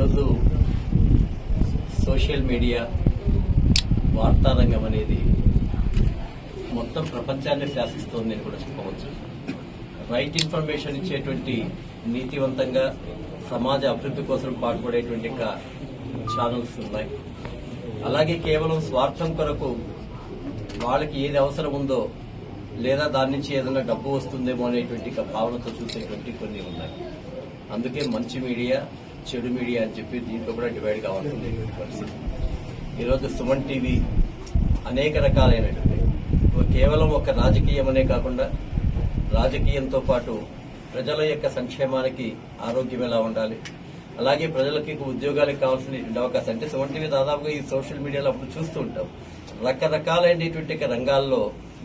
ఈరోజు social media వార్తారంగం అనేది మొత్తం ప్రపంచాన్ని శాసిస్తోంది అని కూడా చెప్పవచ్చు. రైట్ ఇన్ఫర్మేషన్ ఇచ్చేటువంటి నీతివంతంగా సమాజ అభివృద్ధి కోసం పాటుపడేటువంటి ఛానల్స్ ఉన్నాయి. అలాగే కేవలం స్వార్థం కొరకు వాళ్ళకి ఏది అవసరం ఉందో లేదా దాని నుంచి ఏదైనా డబ్బు వస్తుందేమో అనేటువంటి భావనతో చూసేటువంటి కొన్ని ఉన్నాయి. అందుకే మంచి మీడియా చెడు మీడియా అని చెప్పి దీంట్లో కూడా డివైడ్ కావాల్సింది. పరిస్థితి ఈరోజు సుమన్ టీవీ అనేక రకాలైనటువంటి కేవలం ఒక రాజకీయం అనే కాకుండా రాజకీయంతో పాటు ప్రజల యొక్క సంక్షేమానికి ఆరోగ్యం ఎలా ఉండాలి అలాగే ప్రజలకి ఉద్యోగాలకు కావాల్సిన అవకాశం అంటే సుమన్ టీవీ దాదాపుగా ఈ సోషల్ మీడియాలో అప్పుడు చూస్తూ ఉంటాం. రకరకాలైనటువంటి రంగాల్లో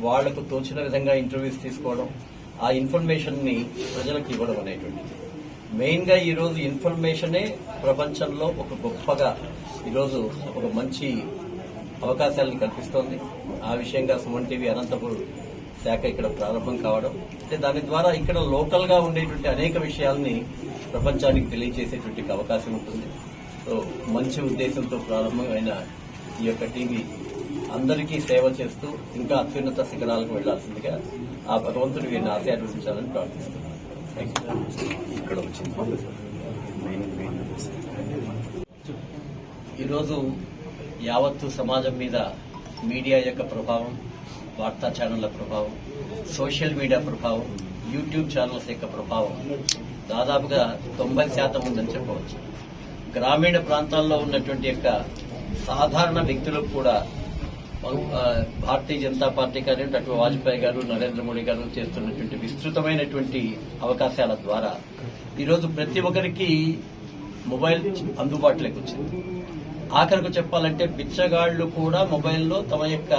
వాళ్ళకు తోచిన విధంగా ఇంటర్వ్యూస్ తీసుకోవడం ఆ ఇన్ఫర్మేషన్ని ప్రజలకు ఇవ్వడం అనేటువంటిది. మెయిన్గా ఇన్ఫర్మేషనే ప్రపంచంలో ఒక గొప్పగా ఈరోజు ఒక మంచి అవకాశాలను కల్పిస్తోంది. ఆ విషయంగా సుమన్ టీవీ అనంతపురం శాఖ ఇక్కడ ప్రారంభం కావడం. అంటే దాని ద్వారా ఇక్కడ లోకల్గా ఉండేటువంటి అనేక విషయాల్ని ప్రపంచానికి తెలియజేసేటువంటి అవకాశం ఉంటుంది. సో మంచి ఉద్దేశంతో ప్రారంభమైన ఈ యొక్క టీవీ అందరికీ సేవ చేస్తూ ఇంకా అత్యున్నత శిఖరాలకు వెళ్ళాల్సిందిగా ఆ భగవంతుడు వీరిని ఆశీర్వదించాలని ప్రార్థిస్తున్నాను. ఇక్కడ వచ్చింది మెయిన్ మెయిన్ ఈరోజు యావత్తు సమాజం మీద మీడియా యొక్క ప్రభావం వార్తా ఛానళ్ళ ప్రభావం సోషల్ మీడియా ప్రభావం యూట్యూబ్ ఛానల్స్ యొక్క ప్రభావం దాదాపుగా తొంభై శాతం ఉందని చెప్పవచ్చు. గ్రామీణ ప్రాంతాల్లో ఉన్నటువంటి యొక్క సాధారణ వ్యక్తులకు కూడా భారతీయ జనతా పార్టీ కానివ్వండి అటు వాజ్పేయి గారు నరేంద్ర మోడీ గారు చేస్తున్నటువంటి విస్తృతమైనటువంటి అవకాశాల ద్వారా ఈరోజు ప్రతి ఒక్కరికి మొబైల్ అందుబాటులోకి వచ్చింది. ఆఖరికి చెప్పాలంటే బిచ్చగాళ్ళు కూడా మొబైల్లో తమ యొక్క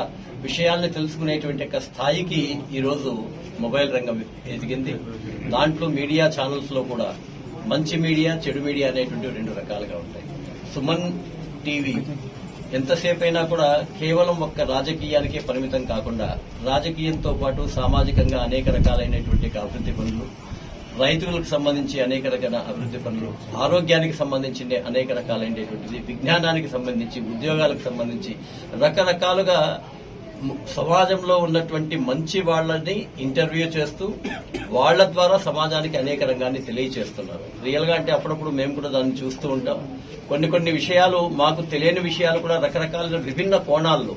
విషయాల్ని తెలుసుకునేటువంటి యొక్క స్థాయికి ఈరోజు మొబైల్ రంగం ఎదిగింది. దాంట్లో మీడియా ఛానల్స్లో కూడా మంచి మీడియా చెడు మీడియా అనేటువంటి రెండు రకాలుగా ఉంటాయి. సుమన్ టీవీ ఎంతసేపు అయినా కూడా కేవలం ఒక్క రాజకీయానికే పరిమితం కాకుండా రాజకీయంతో పాటు సామాజికంగా అనేక రకాలైనటువంటి అభివృద్ధి పనులు రైతులకు సంబంధించి అనేక రకాల అభివృద్ధి పనులు ఆరోగ్యానికి సంబంధించిన అనేక రకాలైనటువంటిది విజ్ఞానానికి సంబంధించి ఉద్యోగాలకు సంబంధించి రకరకాలుగా సమాజంలో ఉన్నటువంటి మంచి వాళ్ళని ఇంటర్వ్యూ చేస్తూ వాళ్ళ ద్వారా సమాజానికి అనేక రంగాన్ని తెలియచేస్తున్నారు. రియల్గా అంటే అప్పుడప్పుడు మేము కూడా దాన్ని చూస్తూ ఉంటాం. కొన్ని కొన్ని విషయాలు మాకు తెలియని విషయాలు కూడా రకరకాల విభిన్న కోణాల్లో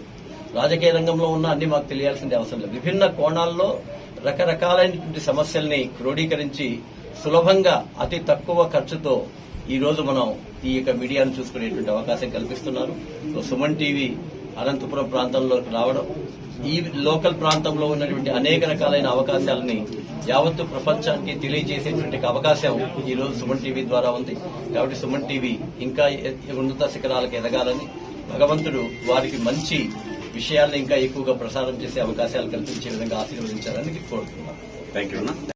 రాజకీయ రంగంలో ఉన్న అన్ని మాకు తెలియాల్సింది అవసరం లేదు. విభిన్న కోణాల్లో రకరకాలైనటువంటి సమస్యల్ని క్రోడీకరించి సులభంగా అతి తక్కువ ఖర్చుతో ఈ రోజు మనం ఈ యొక్క మీడియాను చూసుకునేటువంటి అవకాశం కల్పిస్తున్నారు. సో సుమన్ టీవీ అనంతపురం ప్రాంతంలోకి రావడం ఈ లోకల్ ప్రాంతంలో ఉన్నటువంటి అనేక రకాలైన అవకాశాలని యావత్తు ప్రపంచానికి తెలియజేసేటువంటి అవకాశం ఈ రోజు సుమన్ టీవీ ద్వారా ఉంది. కాబట్టి సుమన్ టీవీ ఇంకా ఉన్నత శిఖరాలకు ఎదగాలని భగవంతుడు వారికి మంచి విషయాలను ఇంకా ఎక్కువగా ప్రసారం చేసే అవకాశాలు కల్పించే విధంగా ఆశీర్వదించాలని కోరుతున్నాను థ్యాంక్ యూ